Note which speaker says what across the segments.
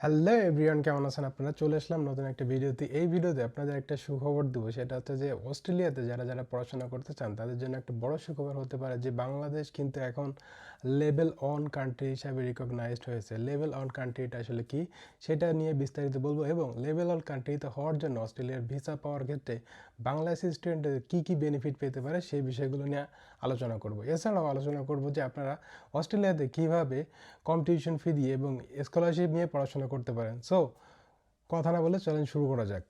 Speaker 1: Hello everyone, কেমন আছেন আপনারা? চলে আসলাম নতুন একটা ভিডিওতে। এই ভিডিওতে আপনাদের একটা সুখবর দেবো। সেটা হচ্ছে যে, অস্ট্রেলিয়াতে যারা যারা পড়াশোনা করতে চান, তাদের জন্য একটা বড় সুখবর হতে পারে যে, বাংলাদেশ কিন্তু এখন লেভেল অন কান্ট্রি হিসাবে রিকগনাইজড হয়েছে। লেভেল অন কান্ট্রিটা আসলে কি? সেটা নিয়ে বিস্তারিত বলব এবং লেভেল অন কান্ট্রিতে হওয়ার জন্য অস্ট্রেলিয়ার ভিসা পাওয়ার ক্ষেত্রে বাংলাদেশ স্টুডেন্টের কী কী বেনিফিট পেতে পারে সেই বিষয়গুলো নিয়ে আলোচনা করব। এছাড়াও আলোচনা করব যে, আপনারা অস্ট্রেলিয়াতে কীভাবে কম টিউশন ফি দিয়ে এবং স্কলারশিপ নিয়ে পড়াশোনা করতে পারেন। সো কথা না বলে চলেন শুরু করা যাক।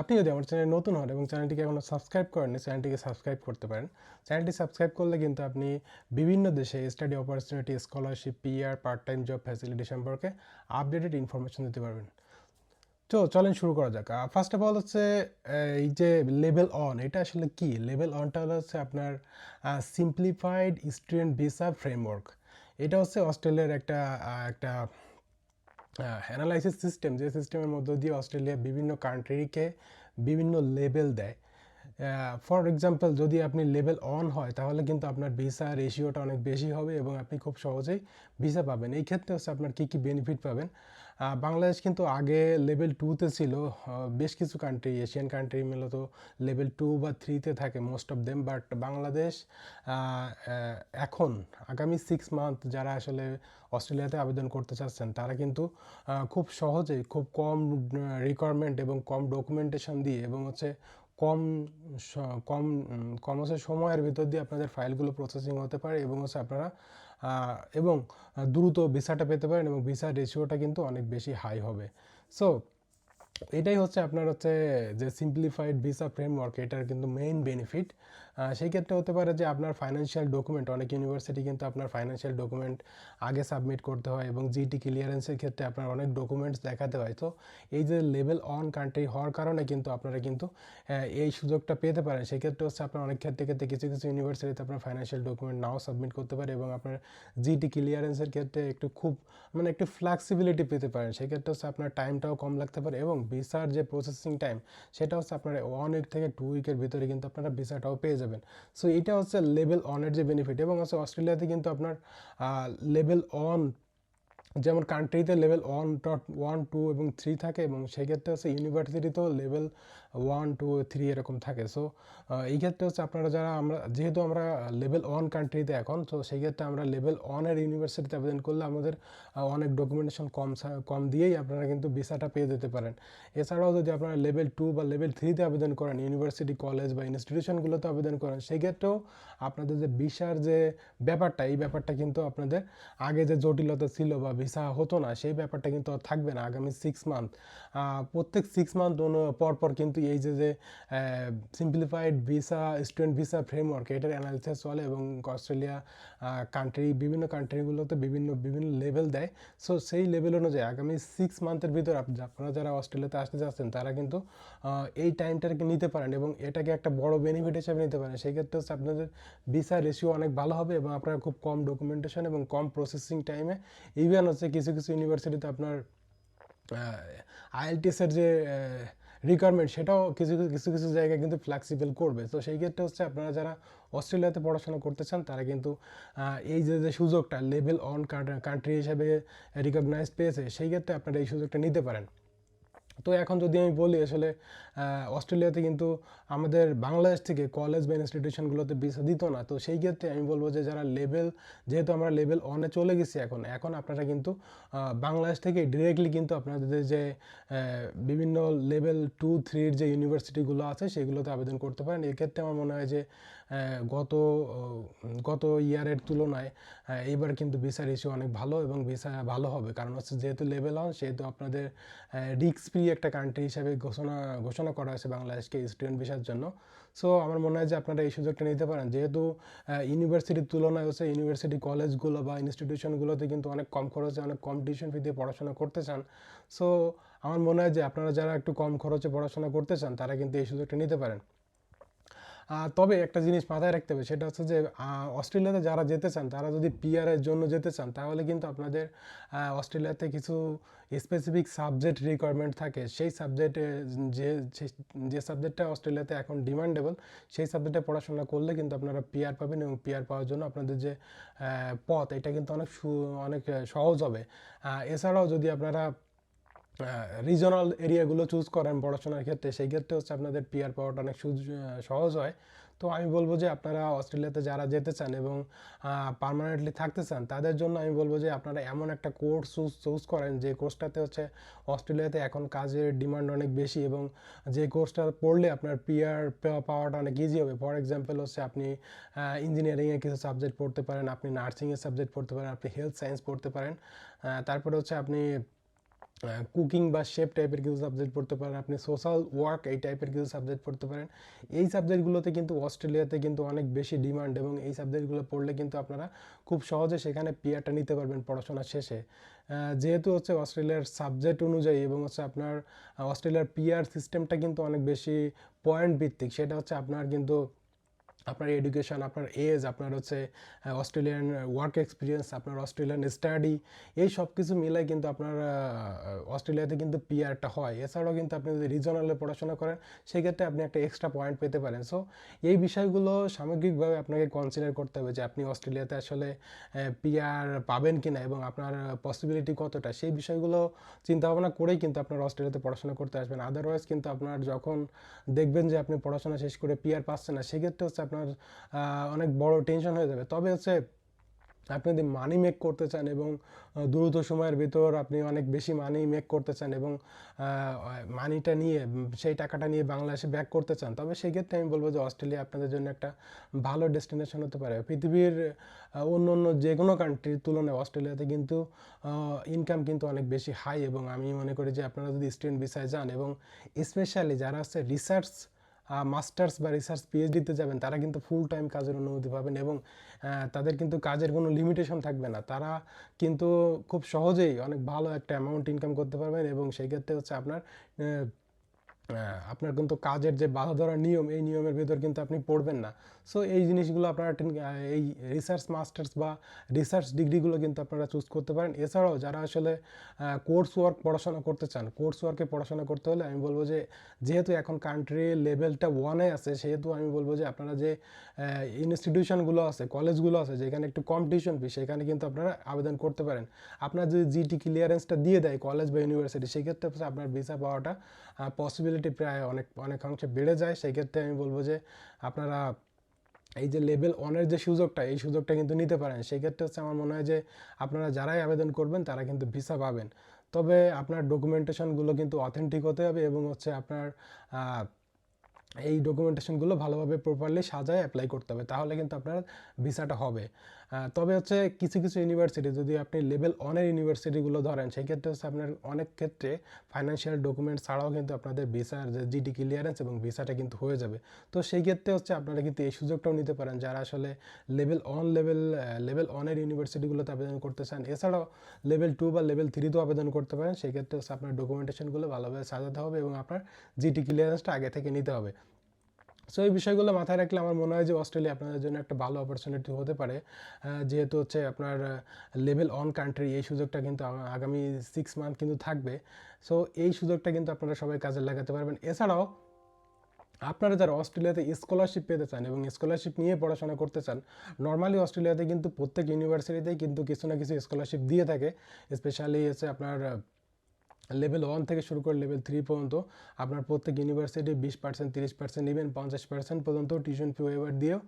Speaker 1: আপনি যদি আমার চ্যানেল নতুন হন এবং চ্যানেলটিকে এখনও সাবস্ক্রাইব করেননি চ্যানেলটিকে সাবস্ক্রাইব করতে পারেন। চ্যানেলটি সাবস্ক্রাইব করলে কিন্তু আপনি বিভিন্ন দেশে study opportunity scholarship PR part time job facility সম্পর্কে আপডেটেড ইনফরমেশন দিতে পারবেন। তো চলেন শুরু করা যাক। ফার্স্ট অফ অল হচ্ছে এই যে লেভেল অন এটা আসলে কি? লেভেল অনটা হচ্ছে আপনার সিম্পলিফাইড স্টুডেন্ট ভিসা ফ্রেমওয়ার্ক এটা হচ্ছে অস্ট্রেলিয়ার একটা একটা অ্যানালাইসিস সিস্টেম যে সিস্টেমের মধ্য দিয়ে অস্ট্রেলিয়া বিভিন্ন কান্ট্রিকে বিভিন্ন লেভেল দেয়। ফর এক্সাম্পল যদি আপনি লেভেল অন হয়, তাহলে কিন্তু আপনার ভিসা রেশিওটা অনেক বেশি হবে এবং আপনি খুব সহজেই ভিসা পাবেন। এই ক্ষেত্রে হচ্ছে আপনার কী কী বেনিফিট পাবেন? বাংলাদেশ কিন্তু আগে লেভেল টুতে ছিল। বেশ কিছু কান্ট্রি এশিয়ান কান্ট্রি মূলত লেভেল টু বা থ্রিতে থাকে most of them but Bangladesh এখন আগামী সিক্স মান্থ যারা আসলে অস্ট্রেলিয়াতে আবেদন করতে চাচ্ছেন, তারা কিন্তু খুব সহজেই খুব কম রিকোয়ারমেন্ট এবং কম ডকুমেন্টেশন দিয়ে এবং হচ্ছে কম কম কম হচ্ছে সময়ের ভিতর দিয়ে আপনাদের ফাইলগুলো প্রসেসিং হতে পারে এবং হচ্ছে আপনারা এবং দ্রুত ভিসাটা পেতে পারেন এবং ভিসা রেশিওটা কিন্তু অনেক বেশি হাই হবে। সো এটাই হচ্ছে আপনার হচ্ছে যে সিম্পলিফাইড ভিসা ফ্রেমওয়ার্ক এটার কিন্তু মেইন বেনিফিট সেই ক্ষেত্রে হতে পারে যে আপনার ফাইন্যান্সিয়াল ডকুমেন্ট অনেক ইউনিভার্সিটি কিন্তু আপনার ফাইন্যান্সিয়াল ডকুমেন্ট আগে সাবমিট করতে হয় এবং জিটি ক্লিয়ারেন্সের ক্ষেত্রে আপনার অনেক ডকুমেন্টস দেখাতে হয়। তো এই যে লেভেল অন কান্ট্রি হওয়ার কারণে কিন্তু আপনারা কিন্তু এই সুযোগটা পেতে পারেন। সেক্ষেত্রে হচ্ছে আপনার অনেক ক্ষেত্রে ক্ষেত্রে কিছু কিছু ইউনিভার্সিটিতে আপনার ফাইন্যান্সিয়াল ডকুমেন্ট নাও সাবমিট করতে পারে এবং আপনার জিটি ক্লিয়ারেন্সের ক্ষেত্রে একটু খুব মানে একটু ফ্লেক্সিবিলিটি পেতে পারেন। সেক্ষেত্রে হচ্ছে আপনার টাইমটাও কম লাগতে পারে এবং ভিসার যে প্রসেসিং টাইম সেটা হচ্ছে আপনার ওয়ান উইক থেকে টু উইকের ভিতরে কিন্তু আপনারা ভিসাটাও পেয়ে যাবেন। সো এটা হচ্ছে লেভেল ওয়ানের যে বেনিফিট এবং হচ্ছে অস্ট্রেলিয়াতে কিন্তু আপনার লেভেল অন যেমন কান্ট্রিতে level one dot one two এবং থ্রি থাকে এবং সেক্ষেত্রে হচ্ছে ইউনিভার্সিটিতেও লেভেল ওয়ান টু থ্রি এরকম থাকে। সো এই ক্ষেত্রে হচ্ছে আপনারা যারা আমরা, যেহেতু আমরা লেভেল ওয়ান কান্ট্রিতে এখন, তো সেই ক্ষেত্রে আমরা লেভেল ওয়ানের ইউনিভার্সিটিতে আবেদন করলে আমাদের অনেক ডকুমেন্টেশন কম কম দিয়েই আপনারা কিন্তু ভিসাটা পেয়ে যেতে পারেন। এছাড়াও যদি আপনারা লেভেল টু বা লেভেল থ্রিতে আবেদন করেন ইউনিভার্সিটি কলেজ বা ইনস্টিটিউশনগুলোতে আবেদন করেন সেই ক্ষেত্রেও আপনাদের যে ভিসার যে ব্যাপারটা, এই ব্যাপারটা কিন্তু আপনাদের আগে যে জটিলতা ছিল বা ভিসা হতো না, সেই ব্যাপারটা কিন্তু আর থাকবে না আগামী সিক্স মান্থ প্রত্যেক সিক্স মান্থ পর পর কিন্তু এই যে যে simplified visa student visa framework এটার অ্যানালিসিস চলে এবং অস্ট্রেলিয়া কান্ট্রি বিভিন্ন কান্ট্রিগুলোতে বিভিন্ন বিভিন্ন লেভেল দেয়। সো সেই লেভেল অনুযায়ী আগামী সিক্স মান্থের ভিতর আপ- আপনারা যারা অস্ট্রেলিয়াতে আসতে চাচ্ছেন তারা কিন্তু এই টাইমটাকে নিতে পারেন এবং এটাকে একটা বড় বেনিফিট হিসেবে নিতে পারেন। সেই ক্ষেত্রে হচ্ছে আপনাদের ভিসা রেশিও অনেক ভালো হবে এবং আপনারা খুব কম ডকুমেন্টেশন এবং কম প্রসেসিং টাইমে ইভেন হচ্ছে কিছু কিছু ইউনিভার্সিটিতে আপনার আইএলটিএসের যে রিকোয়ারমেন্ট সেটাও কিছু কিছু- কিছু কিছু জায়গায় কিন্তু ফ্লেক্সিবল করবে। তো সেই ক্ষেত্রে হচ্ছে আপনারা যারা অস্ট্রেলিয়াতে পড়াশোনা করতে চান, তারা কিন্তু এই যে যে সুযোগটা লেভেল অন কান্ট্রি হিসাবে রিকগনাইজ পেয়েছে, সেই ক্ষেত্রে আপনারা এই সুযোগটা নিতে পারেন। তো এখন যদি আমি বলি আসলে অস্ট্রেলিয়াতে কিন্তু আমাদের বাংলাদেশ থেকে কলেজ বা ইনস্টিটিউশনগুলোতে ভিসা দিত না। তো সেই ক্ষেত্রে আমি বলব যে যারা লেভেল যেহেতু আমরা লেভেল অনে চলে গেছি এখন এখন আপনারা কিন্তু বাংলাদেশ থেকে ডিরেক্টলি কিন্তু আপনাদের যে বিভিন্ন লেভেল টু থ্রির যে ইউনিভার্সিটিগুলো আছে, সেগুলোতে আবেদন করতে পারেন। এক্ষেত্রে আমার মনে হয় যে গত গত ইয়ারের তুলনায় এইবার কিন্তু ভিসার ইস্যু অনেক ভালো এবং ভিসা ভালো হবে। কারণ হচ্ছে যেহেতু লেভেল অন সেহেতু আপনাদের রিক্স ফ্রি একটা কান্ট্রি হিসাবে ঘোষণা ঘোষণা করা হয়েছে বাংলাদেশকে স্টুডেন্ট ভিসার জন্য। সো আমার মনে হয় যে আপনারা এই সুযোগটা নিতে পারেন। যেহেতু ইউনিভার্সিটির তুলনায় হচ্ছে ইউনিভার্সিটি কলেজগুলো বা ইনস্টিটিউশনগুলোতে কিন্তু অনেক কম খরচে, অনেক কম টিউশন ফি দিয়ে পড়াশোনা করতে চান। সো আমার মনে হয় যে আপনারা যারা একটু কম খরচে পড়াশোনা করতে চান, তারা কিন্তু এই সুযোগটা নিতে পারেন। তবে একটা জিনিস মাথায় রাখতে হবে, সেটা হচ্ছে যে অস্ট্রেলিয়াতে যারা যেতে চান, তারা যদি পিআর এর জন্য যেতে চান, তাহলে কিন্তু আপনাদের অস্ট্রেলিয়াতে কিছু স্পেসিফিক সাবজেক্ট রিকোয়ারমেন্ট থাকে। সেই সাবজেক্টে যে, যে- সাবজেক্টটা অস্ট্রেলিয়াতে এখন ডিমান্ডেবল সেই সাবজেক্টে পড়াশোনা করলে কিন্তু আপনারা পিআর পাবেন এবং পিআর পাওয়ার জন্য আপনাদের যে পথ, এটা কিন্তু অনেক অনেক সহজ হবে। এছাড়াও যদি আপনারা রিজনাল এরিয়াগুলো চুজ করেন পড়াশোনার ক্ষেত্রে, সেই ক্ষেত্রে হচ্ছে আপনাদের পিয়ার পাওয়াটা অনেক সহজ হয়। তো আমি বলব যে আপনারা অস্ট্রেলিয়াতে যারা যেতে চান এবং পার্মানেন্টলি থাকতে চান, তাদের জন্য আমি বলব যে আপনারা এমন একটা কোর্স চুজ চুজ করেন যে কোর্সটাতে হচ্ছে অস্ট্রেলিয়াতে এখন কাজের ডিমান্ড অনেক বেশি এবং যে কোর্সটা পড়লে আপনার পিআর পাওয়াটা অনেক ইজি হবে। ফর এক্সাম্পল হচ্ছে আপনি ইঞ্জিনিয়ারিংয়ে কিছু সাবজেক্ট পড়তে পারেন, আপনি নার্সিংয়ের সাবজেক্ট পড়তে পারেন, আপনি হেলথ সায়েন্স পড়তে পারেন। তারপরে হচ্ছে আপনি কুকিং বা শেফ টাইপের কিছু সাবজেক্ট পড়তে পারেন, আপনি সোশ্যাল ওয়ার্ক এই টাইপের কিছু সাবজেক্ট পড়তে পারেন। এই সাবজেক্টগুলোতে কিন্তু অস্ট্রেলিয়াতে কিন্তু অনেক বেশি ডিমান্ড এবং এই সাবজেক্টগুলো পড়লে কিন্তু আপনারা খুব সহজে সেখানে পিয়ারটা নিতে পারবেন পড়াশোনা শেষে। যেহেতু হচ্ছে অস্ট্রেলিয়ার সাবজেক্ট অনুযায়ী এবং হচ্ছে আপনার, অস্ট্রেলিয়ার পিয়ার সিস্টেমটা কিন্তু অনেক বেশি পয়েন্ট ভিত্তিক, সেটা হচ্ছে আপনার কিন্তু আপনার এডুকেশন আপনার এজ আপনার হচ্ছে অস্ট্রেলিয়ান ওয়ার্ক এক্সপিরিয়েন্স আপনার অস্ট্রেলিয়ান স্টাডি এই সব কিছু মিলাই কিন্তু আপনার অস্ট্রেলিয়াতে কিন্তু পিআরটা হয়। এছাড়াও কিন্তু আপনি যদি রিজনালে পড়াশোনা করেন, সেক্ষেত্রে আপনি একটা এক্সট্রা পয়েন্ট পেতে পারেন। সো এই বিষয়গুলো সামগ্রিকভাবে আপনাকে কনসিডার করতে হবে যে আপনি অস্ট্রেলিয়াতে আসলে পিআর পাবেন কিনা এবং আপনার পসিবিলিটি কতটা। সেই বিষয়গুলো চিন্তা ভাবনা করেই কিন্তু আপনার অস্ট্রেলিয়াতে পড়াশোনা করতে আসবেন। আদারওয়াইজ কিন্তু আপনার যখন দেখবেন যে আপনি পড়াশোনা শেষ করে পিআর পাচ্ছেন না, সেক্ষেত্রে হচ্ছে আপনার অনেক বড় টেনশন হয়ে যাবে। তবে হচ্ছে আপনি যদি মানি মেক করতে চান এবং দ্রুত সময়ের ভিতর আপনি অনেক বেশি মানি মেক করতে চান এবং মানিটা নিয়ে, সেই টাকাটা নিয়ে বাংলাদেশে ব্যাক করতে চান, তবে সেই ক্ষেত্রে আমি বলব যে অস্ট্রেলিয়া আপনাদের জন্য একটা ভালো ডেস্টিনেশন হতে পারে। পৃথিবীর অন্য অন্য যে কোনো কান্ট্রির তুলনায় অস্ট্রেলিয়াতে কিন্তু ইনকাম কিন্তু অনেক বেশি হাই এবং আমি মনে করি যে আপনারা যদি স্টুডেন্ট ভিসায় যান এবং স্পেশালি যারা হচ্ছে রিসার্চ মাস্টার্স বা রিসার্চ পিএইচডিতে যাবেন, তারা কিন্তু ফুল টাইম কাজের অনুমতি পাবেন এবং তাদের কিন্তু কাজের কোনো লিমিটেশন থাকবে না। তারা কিন্তু খুব সহজেই অনেক ভালো একটা অ্যামাউন্ট ইনকাম করতে পারবেন এবং সেই ক্ষেত্রে হচ্ছে আপনার আপনার কিন্তু কাজের যে বাধা ধরার নিয়ম, এই নিয়মের ভেতর কিন্তু আপনি পড়বেন না। সো এই জিনিসগুলো আপনারা এই রিসার্চ মাস্টার্স বা রিসার্চ ডিগ্রিগুলো কিন্তু আপনারা চুজ করতে পারেন। এছাড়াও যারা আসলে কোর্স ওয়ার্ক পড়াশোনা করতে চান কোর্স ওয়ার্কে পড়াশোনা করতে হলে আমি বলব যে, যেহেতু এখন কান্ট্রি লেভেলটা ওয়ানে আছে, সেহেতু আমি বলব যে, আপনারা যে ইনস্টিটিউশনগুলো আছে কলেজগুলো আছে, যেখানে একটু কম্পিটিশন ফি সেখানে কিন্তু আপনারা আবেদন করতে পারেন। আপনার যদি জিটি ক্লিয়ারেন্সটা দিয়ে দেয় কলেজ বা ইউনিভার্সিটি সেক্ষেত্রে আপনার ভিসা পাওয়াটা পসিবিলিটি প্রায় অনেক, অনেকাংশে বেড়ে যায়। সেক্ষেত্রে আমি বলব যে, আপনারা এই যে লেভেল ওয়ানের যে সুযোগটা, এই সুযোগটা কিন্তু নিতে পারেন। সেক্ষেত্রে হচ্ছে আমার মনে হয় যে আপনারা যারাই আবেদন করবেন, তারা কিন্তু ভিসা পাবেন। তবে আপনার ডকুমেন্টেশনগুলো কিন্তু অথেন্টিক হতে হবে এবং হচ্ছে আপনার এই ডকুমেন্টেশনগুলো ভালোভাবে প্রপারলি সাজায় অ্যাপ্লাই করতে হবে। তাহলে কিন্তু আপনার ভিসাটা হবে। তবে হচ্ছে কিছু কিছু ইউনিভার্সিটি যদি আপনি লেভেল ওয়ানের ইউনিভার্সিটিগুলো ধরেন, সেই ক্ষেত্রে হচ্ছে আপনার অনেক ক্ষেত্রে ফাইন্যান্সিয়াল ডকুমেন্ট ছাড়াও কিন্তু আপনাদের ভিসার যে জিডি ক্লিয়ারেন্স এবং ভিসাটা কিন্তু হয়ে যাবে। তো সেই ক্ষেত্রে হচ্ছে আপনারা কিন্তু এই সুযোগটাও নিতে পারেন যারা আসলে লেভেল অন লেভেল লেভেল ওয়ানের ইউনিভার্সিটিগুলোতে আবেদন করতে চান। এছাড়াও লেভেল টু বা লেভেল থ্রিতেও আবেদন করতে পারেন। সেই ক্ষেত্রে হচ্ছে আপনার ডকুমেন্টেশনগুলো ভালোভাবে সাজাতে হবে এবং আপনার জিটি ক্লিয়ারেন্সটা আগে থেকে নিতে হবে। সো এই বিষয়গুলো মাথায় রাখলে আমার মনে হয় যে অস্ট্রেলিয়া আপনাদের জন্য একটা ভালো অপরচুনিটি হতে পারে। যেহেতু হচ্ছে আপনার লেভেল অন কান্ট্রি এই সুযোগটা কিন্তু আগামী সিক্স মান্থ কিন্তু থাকবে। সো এই সুযোগটা কিন্তু আপনারা সবাই কাজে লাগাতে পারবেন। এছাড়াও, আপনারা যারা অস্ট্রেলিয়াতে স্কলারশিপ পেতে চান এবং স্কলারশিপ নিয়ে পড়াশোনা করতে চান নর্মালি অস্ট্রেলিয়াতে কিন্তু প্রত্যেক ইউনিভার্সিটিতেই কিন্তু কিছু না কিছু স্কলারশিপ দিয়ে থাকে। স্পেশালি হচ্ছে আপনার লেভেল ওয়ান থেকে শুরু করে লেভেল থ্রি পর্যন্ত আপনার প্রত্যেক ইউনিভার্সিটি বিশ পার্সেন্ট তিরিশ পার্সেন্ট ইভেন পঞ্চাশ পার্সেন্ট পর্যন্ত টিউশন ফি ওয়েভার দিয়েও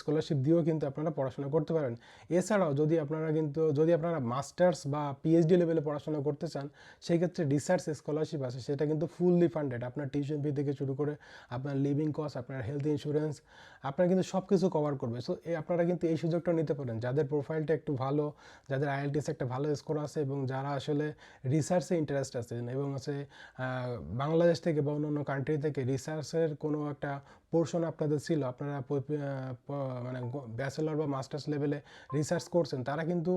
Speaker 1: স্কলারশিপ দিয়েও কিন্তু আপনারা পড়াশোনা করতে পারেন। এছাড়াও যদি আপনারা কিন্তু, যদি আপনারা মাস্টার্স বা পিএইচডি লেভেলে পড়াশোনা করতে চান সেই ক্ষেত্রে রিসার্চ স্কলারশিপ আছে, সেটা কিন্তু ফুললি ফান্ডেড আপনার টিউশন ফি থেকে শুরু করে আপনার লিভিং কস্ট আপনার হেলথ ইন্স্যুরেন্স আপনার কিন্তু সব কিছু কভার করবে সো আপনারা কিন্তু এই সুযোগটা নিতে পারেন। যাদের প্রোফাইলটা একটু ভালো, যাদের আইএলটিএস একটা ভালো স্কোর আছে এবং যারা আসলে রিসার্চে ইন্টারেস্ট আছে এবং হচ্ছে বাংলাদেশ থেকে বা অন্য অন্য কান্ট্রি থেকে রিসার্চের কোনো একটা পোর্শন আপনাদের ছিল? আপনারা মানে ব্যাচেলর বা মাস্টার্স লেভেলে রিসার্চ করছেন, তারা কিন্তু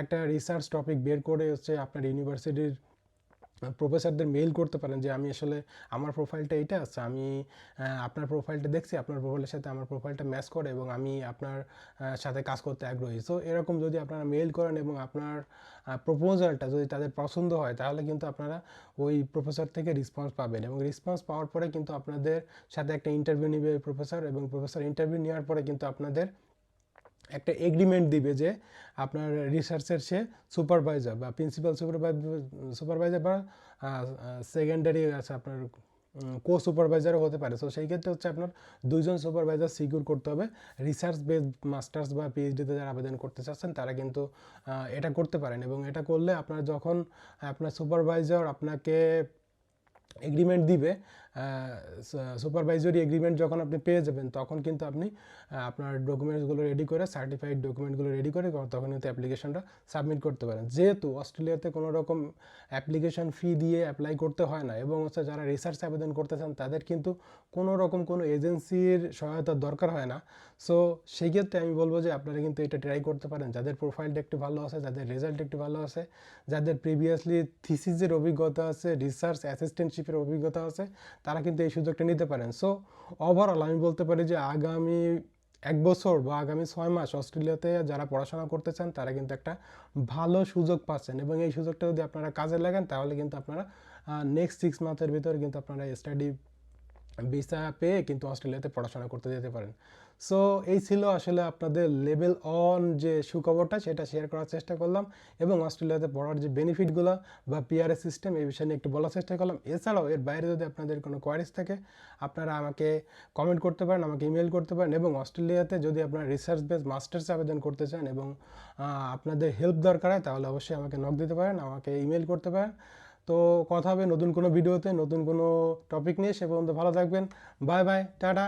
Speaker 1: একটা রিসার্চ টপিক বের করে হচ্ছে আপনার ইউনিভার্সিটির প্রফেসরদের মেইল করতে পারেন যে, আমি আসলে আমার প্রোফাইলটা এইটা আছে আমি আপনার প্রোফাইলটা দেখছি, আপনার প্রোফাইলের সাথে আমার প্রোফাইলটা ম্যাচ করে এবং আমি আপনার সাথে কাজ করতে আগ্রহী। সো এরকম যদি আপনারা মেইল করেন এবং আপনার প্রপোজালটা যদি তাদের পছন্দ হয়, তাহলে কিন্তু আপনারা ওই প্রফেসর থেকে রেসপন্স পাবেন এবং রেসপন্স পাওয়ার পরে কিন্তু আপনাদের সাথে একটা ইন্টারভিউ নেবে প্রফেসর এবং প্রফেসর ইন্টারভিউ নেওয়ার পরে কিন্তু আপনাদের একটা এগ্রিমেন্ট দিবে যে আপনার রিসার্চের সে সুপারভাইজার বা প্রিন্সিপাল সুপারভাইজার সুপারভাইজার বা সেকেন্ডারি আছে আপনার কো সুপারভাইজারও হতে পারে। সো সেই ক্ষেত্রে হচ্ছে আপনার দুইজন সুপারভাইজার সিকিউর করতে হবে। রিসার্চ বেস মাস্টার্স বা পিএইচডিতে যারা আবেদন করতে চাচ্ছেন, তারা কিন্তু এটা করতে পারেন এবং এটা করলে আপনার যখন আপনার সুপারভাইজার আপনাকে এগ্রিমেন্ট দিবে সুপারভাইজারি এগ্রিমেন্ট যখন আপনি পেয়ে যাবেন, তখন কিন্তু আপনি আপনার ডকুমেন্টসগুলো রেডি করে সার্টিফাইড ডকুমেন্টগুলো রেডি করে তখন কিন্তু অ্যাপ্লিকেশনটা সাবমিট করতে পারেন। যেহেতু অস্ট্রেলিয়াতে কোনো রকম অ্যাপ্লিকেশন ফি দিয়ে অ্যাপ্লাই করতে হয় না এবং হচ্ছে যারা রিসার্চ আবেদন করতে চান তাদের কিন্তু কোনো রকম কোনো এজেন্সির সহায়তার দরকার হয় না। সো সেই ক্ষেত্রে আমি বলব যে আপনারা কিন্তু এটা ট্রাই করতে পারেন। যাদের প্রোফাইলটা একটু ভালো আছে, যাদের রেজাল্ট একটু ভালো আছে, যাদের প্রিভিয়াসলি থিসিসের অভিজ্ঞতা আছে রিসার্চ অ্যাসিস্ট্যান্টশিপের অভিজ্ঞতা আছে তারা কিন্তু এই সুযোগটা নিতে পারেন। সো ওভারঅল আমি বলতে পারি যে আগামী এক বছর বা আগামী ছয় মাস অস্ট্রেলিয়াতে যারা পড়াশোনা করতে চান, তারা কিন্তু একটা ভালো সুযোগ পাচ্ছেন। এবং এই সুযোগটা যদি আপনারা কাজে লাগান, তাহলে কিন্তু আপনারা নেক্সট সিক্স মান্থের ভিতরে কিন্তু আপনারা স্টাডি ভিসা পেয়ে কিন্তু অস্ট্রেলিয়াতে পড়াশোনা করতে যেতে পারেন। সো এই ছিল আসলে আপনাদের লেভেল অন যে সুখবরটা, সেটা শেয়ার করার চেষ্টা করলাম এবং অস্ট্রেলিয়াতে পড়ার যে বেনিফিটগুলো বা পিআরএস সিস্টেম এই বিষয়ে নিয়ে একটু বলার চেষ্টা করলাম। এছাড়াও এর বাইরে যদি আপনাদের কোনো কোয়ারিজ থাকে, আপনারা আমাকে কমেন্ট করতে পারেন, আমাকে ইমেল করতে পারেন এবং অস্ট্রেলিয়াতে যদি আপনারা রিসার্চ বেস মাস্টার্স আবেদন করতে চান এবং আপনাদের হেল্প দরকার হয়, তাহলে অবশ্যই আমাকে নক দিতে পারেন, আমাকে ইমেল করতে পারেন। তো কথা হবে নতুন কোনো ভিডিওতে নতুন কোনো টপিক নিয়ে, সে পর্যন্ত ভালো থাকবেন। Bye bye tata.